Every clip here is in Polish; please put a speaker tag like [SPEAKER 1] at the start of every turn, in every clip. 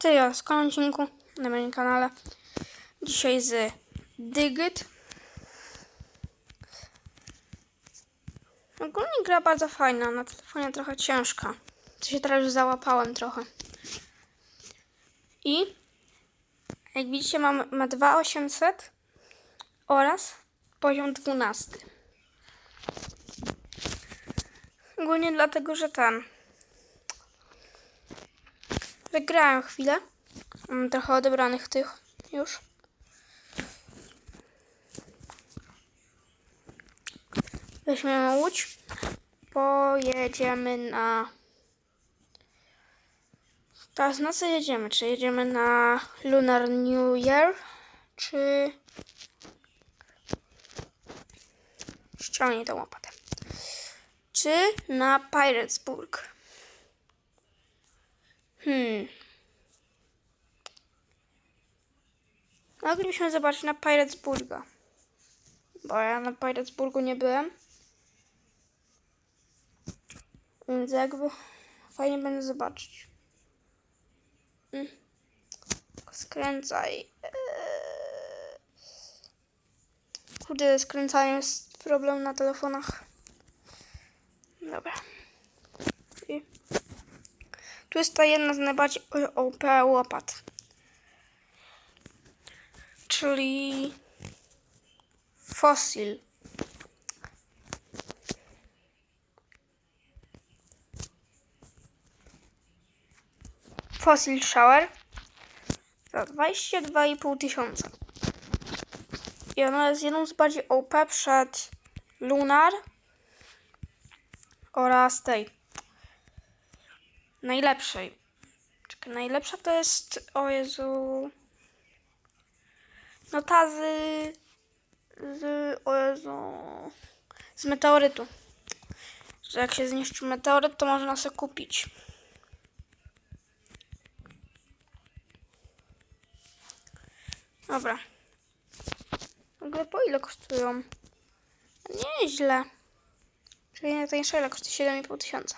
[SPEAKER 1] Ty ja z odcinku na moim kanale. Dzisiaj z Digit. Ogólnie gra bardzo fajna, na telefonie trochę ciężka. To się teraz już załapałem trochę. I jak widzicie mam, ma 2800 oraz poziom 12. Ogólnie dlatego, że ten Wygrałem chwilę. Mam trochę odebranych tych już. Weźmiemy łódź. Pojedziemy na... Teraz na co jedziemy? Czy jedziemy na Lunar New Year? Czy... Ściągnij tą łopatę. Czy na Piratesburg? Hmm. Moglibyśmy zobaczyć na Piratesburga. Bo ja na Piratesburgu nie byłem. Więc jakby fajnie będzie zobaczyć. Mm. Skręcaj. Kurde, skręcanie jest problem na telefonach. Dobra. Tu jest jedna z najbardziej OP łopat. Czyli Fossil. Fossil Shower za 22,5 tysiąca. I ona jest jedną z bardziej OP przed Lunar oraz tej najlepszej. Czekaj, najlepsza to jest, o Jezu, no ta z, z, o Jezu, z meteorytu. Że jak się zniszczy meteoryt, to można sobie kupić. Dobra. W ogóle po ile kosztują? Nieźle. Czyli najtańsza ile kosztuje 7,5 tysiąca.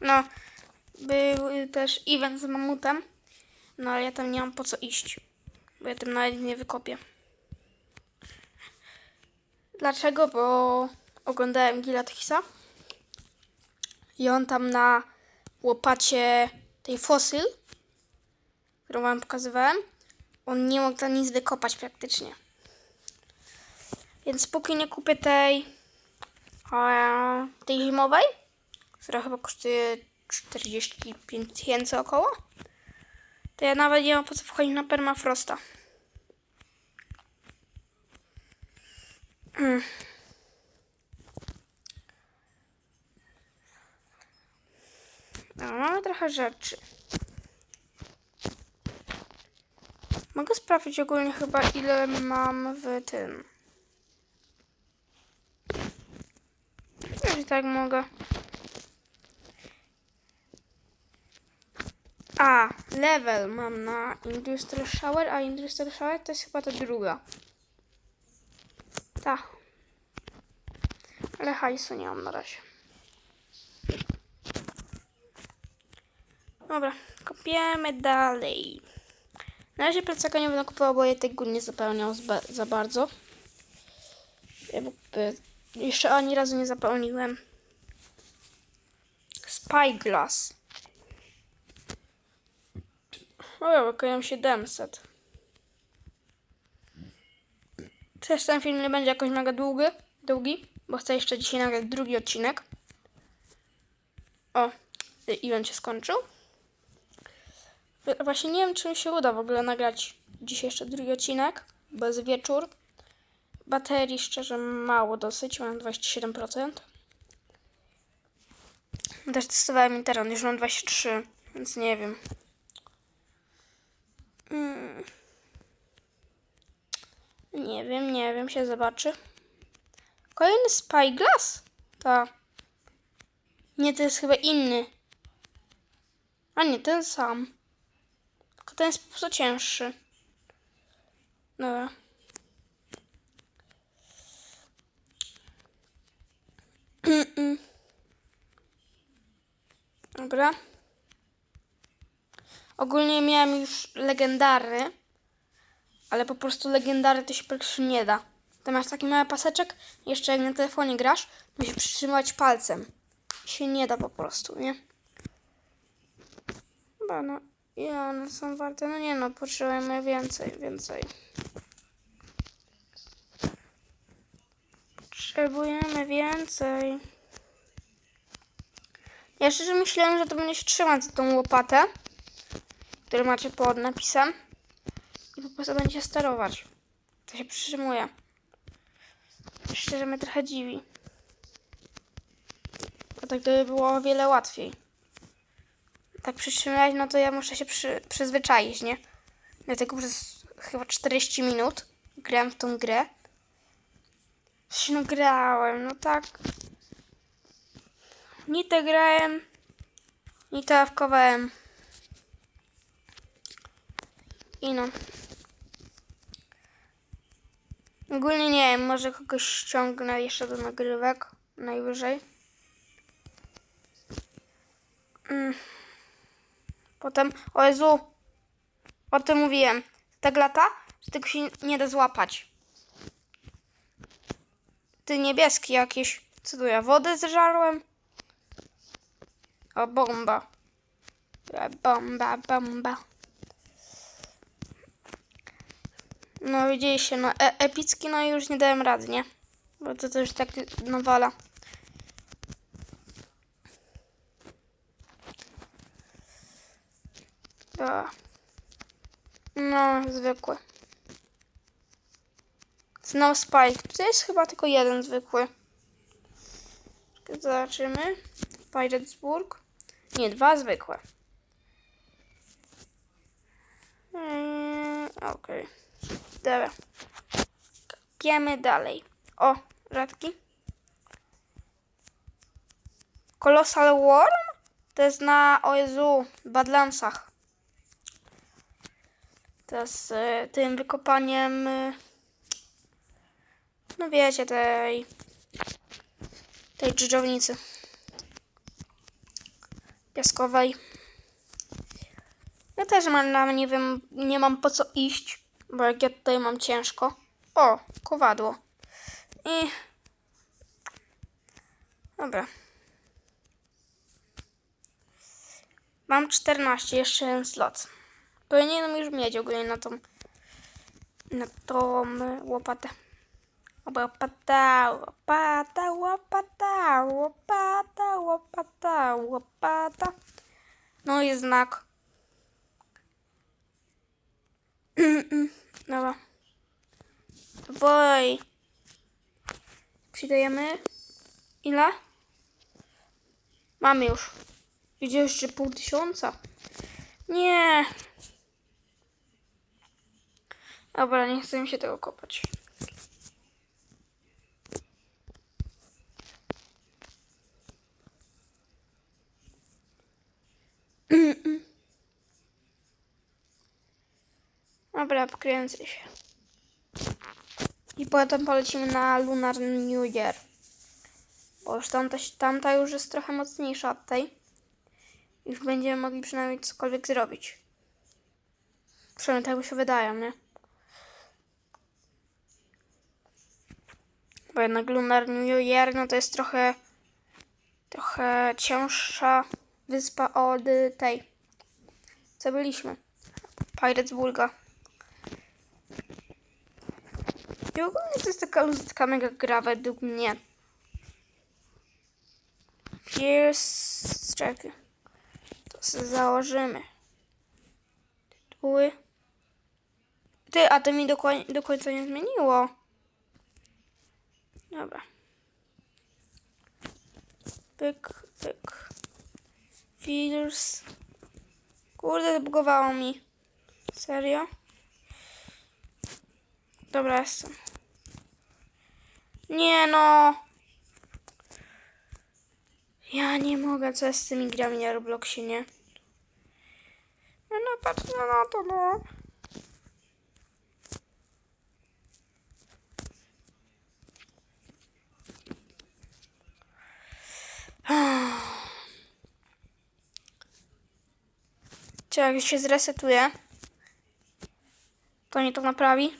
[SPEAKER 1] No, był też event z mamutem. No, ale ja tam nie mam po co iść. Bo ja tam nawet nie wykopię. Dlaczego? Bo oglądałem Gilatrisa. I on tam na łopacie tej fosyl, którą wam pokazywałem, on nie mógł tam nic wykopać praktycznie. Więc póki nie kupię tej, e, tej zimowej, która chyba kosztuje 45 tysięcy około, to ja nawet nie mam po co wchodzić na permafrosta. Mm. No, mamy trochę rzeczy. Mogę sprawdzić ogólnie chyba ile mam w tym. Jeżeli tak mogę. A, level mam na Industrial Shower, a Industrial Shower to jest chyba ta druga. Ta. Ale hajsu nie mam na razie. Dobra, kopiemy dalej. Na razie plecaka nie będę kupował, bo ja tego nie zapełniał zba- za bardzo. Jeszcze ani razu nie zapełniłem. Spyglass. O wykonują 700. Też ten film nie będzie jakoś mega długi, długi, bo chcę jeszcze dzisiaj nagrać drugi odcinek. O, event się skończył. Właśnie nie wiem, czy mi się uda w ogóle nagrać dzisiaj jeszcze drugi odcinek, bo jest wieczór. Baterii szczerze mało dosyć, mam 27%. Też testowałem internet, już mam 23, więc nie wiem. Mm. Nie wiem, nie wiem, się zobaczy. Kolejny Spyglass? Ta. Nie, to jest chyba inny. A nie, ten sam. Tylko ten jest po prostu cięższy. Dobra. Mm, mm. Dobra. Ogólnie miałem już legendary, ale po prostu legendary to się praktycznie nie da. Tam masz taki mały paseczek, jeszcze jak na telefonie grasz, musisz przytrzymać palcem. Się nie da po prostu, nie? Chyba no, ile one są warte? No nie no, potrzebujemy więcej, więcej. Potrzebujemy więcej. Ja szczerze myślałem, że to będzie się trzymać za tą łopatę, którą macie pod napisem i po prostu będzie sterować. To się przytrzymuje. Szczerze mnie trochę dziwi. Bo tak to by było o wiele łatwiej. Tak przytrzymać, no to ja muszę się przy, przyzwyczaić, nie? Dlatego przez chyba 40 minut grałem w tą grę. Się no grałem, no tak. Ni to grałem, ni to awkowałem. I no. Ogólnie nie wiem, może kogoś ściągnę jeszcze do nagrywek. Najwyżej. Mm. Potem, o Jezu, o tym mówiłem. Tak lata, że tego się nie da złapać. Ty niebieski jakieś. Co tu ja, wodę zżarłem? O, bomba. Bomba, bomba. No widzieliście, no e epicki, no już nie dałem rady, nie? Bo to też tak nawala. Dobra. No, zwykły. Snow Spike. To jest chyba tylko jeden zwykły. Zobaczymy. Piratesburg. Nie, dwa zwykłe. Yy, Okej. Dobra. Kopiemy dalej. O, rzadki. Colossal Worm? To jest na, o Jezu, Badlandsach. To z y, tym wykopaniem, y, no wiecie, tej, tej dżdżownicy piaskowej. Ja też mam, nie wiem, nie mam po co iść, bo jak ja tutaj mam ciężko. O, kowadło. I... Dobra. Mam 14, jeszcze jeden slot. Powinienem już mieć ogólnie na tą, na tą łopatę. Łopata, łopata, łopata, łopata, łopata, łopata. No i znak. Dobra. Boj. Przydajemy. Ile? Mamy już. Idzie jeszcze pół tysiąca. Nie. Dobra, nie chcę mi się tego kopać. Dobra, kręcę się. I potem polecimy na Lunar New Year. Bo już tamta, tamta już jest trochę mocniejsza od tej. Już będziemy mogli przynajmniej cokolwiek zrobić. Przynajmniej tak mi się wydaje, nie? Bo jednak Lunar New Year, no to jest trochę trochę cięższa wyspa od tej, co byliśmy. Piratesburga. I ogólnie to jest taka ludzka mega gra według mnie. Fierce... Czekaj. To sobie założymy. Tytuły. Ty, a to mi do, koń- do końca nie zmieniło. Dobra. Pyk, pyk. Fierce. Kurde, zbugowało mi. Serio? Dobra, jestem. Nie no. Ja nie mogę, co jest z tymi grami na Robloxie, nie? No, no patrz na to, no. Czy jak się zresetuje, to nie to naprawi?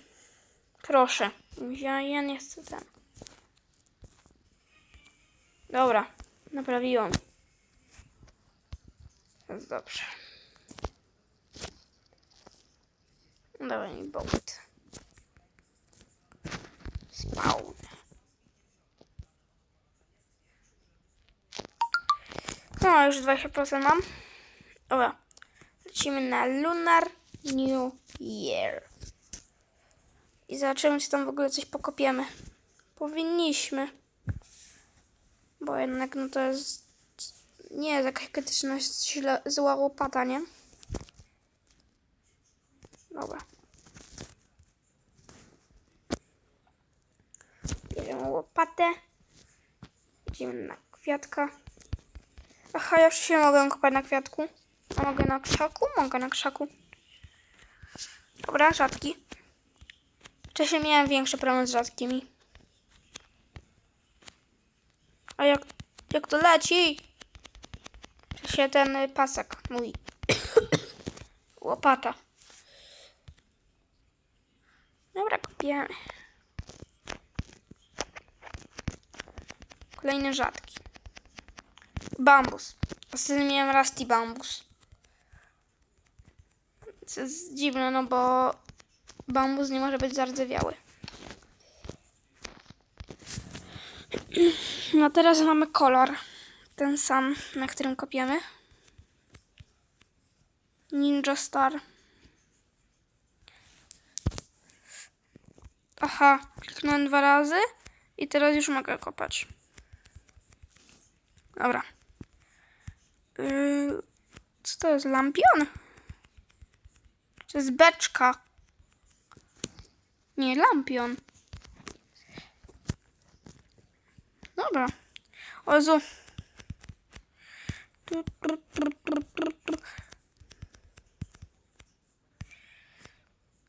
[SPEAKER 1] Proszę. Ja, ja nie chcę ten. Dobra, naprawiłam. Jest dobrze. Dawaj mi bolt. Spawn. No, już 20% mam. Dobra. Lecimy na Lunar New Year. I zobaczymy, czy tam w ogóle coś pokopiemy. Powinniśmy. Bo jednak, no to jest... Nie jest jakaś krytyczna, zła łopata, nie? Dobra. Bierzemy łopatę. Idziemy na kwiatka. Aha, ja wcześniej mogę kopać na kwiatku. A mogę na krzaku? Mogę na krzaku. Dobra, rzadki. Wcześniej miałem większe problemy z rzadkimi. A jak, jak to leci? Czy się ten y, pasek mój. Łopata. Dobra, kopiemy. Kolejny rzadki. Bambus. Ostatnio miałem Rusty Bambus. Co jest dziwne, no bo bambus nie może być zardzewiały. No teraz mamy kolor. Ten sam, na którym kopiemy. Ninja Star. Aha, kliknąłem dwa razy i teraz już mogę kopać. Dobra. Yy, co to jest? Lampion? To jest beczka. Nie, lampion. Dobra. O Jezu.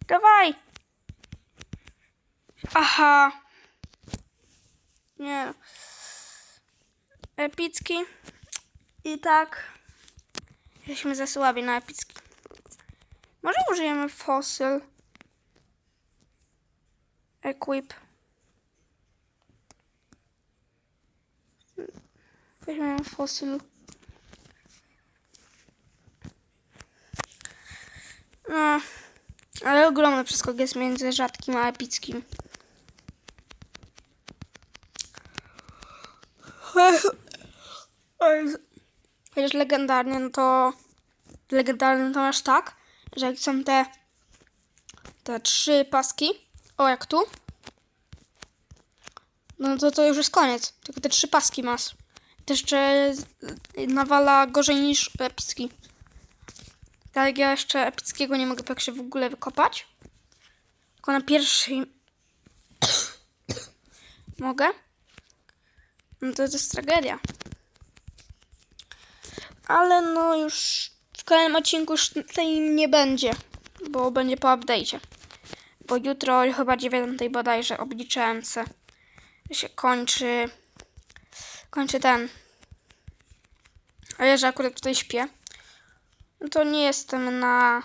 [SPEAKER 1] Dawaj. Aha. Nie. Epicki. I tak. Jesteśmy za słabi na epicki. Może użyjemy fosyl. Equip. Weźmiemy fosyl. No, ale ogromny przeskok jest między rzadkim a epickim. Chociaż legendarny, no to legendarny to masz tak, że jak są te te trzy paski, o jak tu, no to to już jest koniec. Tylko te trzy paski masz. Jeszcze nawala gorzej niż epicki. Tak ja jeszcze epickiego nie mogę tak się w ogóle wykopać. Tylko na pierwszej mogę. No to jest tragedia. Ale no już w kolejnym odcinku już tej nie będzie, bo będzie po update'cie. Bo jutro chyba 9 bodajże obliczałem se się kończy kończy ten. A ja, że akurat tutaj śpię, no to nie jestem na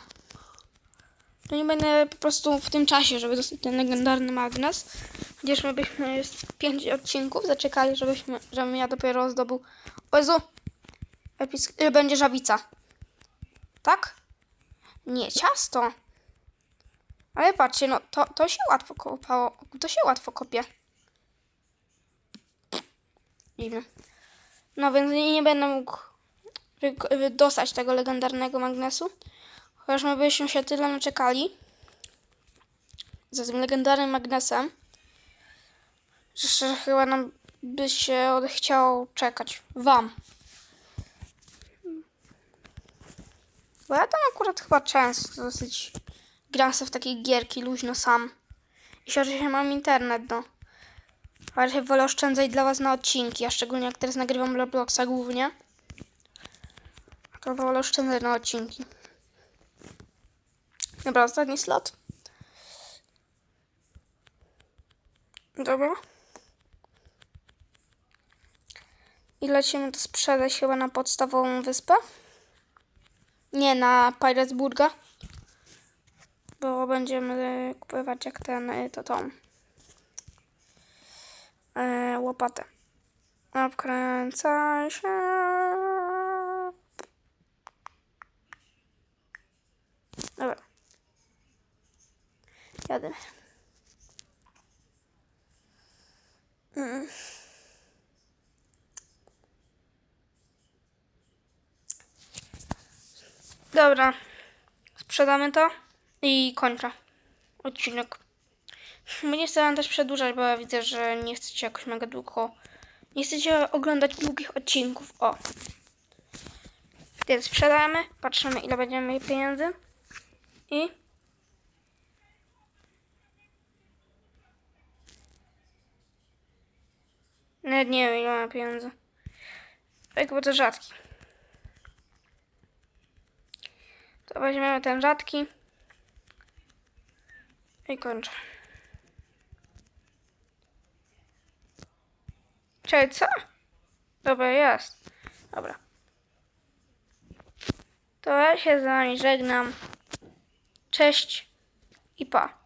[SPEAKER 1] to nie będę po prostu w tym czasie, żeby dostać ten legendarny magnes. Chociaż my byśmy z 5 odcinków zaczekali, żebyśmy, żebym ja dopiero zdobył. O Jezu! Będzie żabica. Tak? Nie, ciasto. Ale patrzcie, no to, to się łatwo kopało. To się łatwo kopie. Dziwne. No więc nie, będę mógł dostać tego legendarnego magnesu. Chociaż my byśmy się tyle naczekali za tym legendarnym magnesem, że chyba nam by się odechciało czekać. Wam. Bo ja tam akurat chyba często dosyć gram sobie w takie gierki luźno sam. I że się mam internet, no. Ale wolę oszczędzać dla was na odcinki, a szczególnie jak teraz nagrywam Robloxa głównie. To wolę oszczędzać na odcinki. Dobra, ostatni slot. Dobra. I lecimy to sprzedać chyba na podstawową wyspę. Nie, na Piratesburga. Bo będziemy kupować jak ten, y, to tą e, łopatę. Obkręcaj się. Dobra. Jadę. Mm. Dobra. Sprzedamy to i kończę odcinek. Nie chcę też przedłużać, bo ja widzę, że nie chcecie jakoś mega długo. Nie chcecie oglądać długich odcinków. O. Więc sprzedajemy, patrzymy ile będziemy mieli pieniędzy. I. Nawet nie wiem ile mam pieniędzy. Tak, bo to rzadki. To weźmiemy ten rzadki. I kończę. Czekaj, co? Dobra, jest. Dobra. To ja się z wami żegnam. Cześć i pa.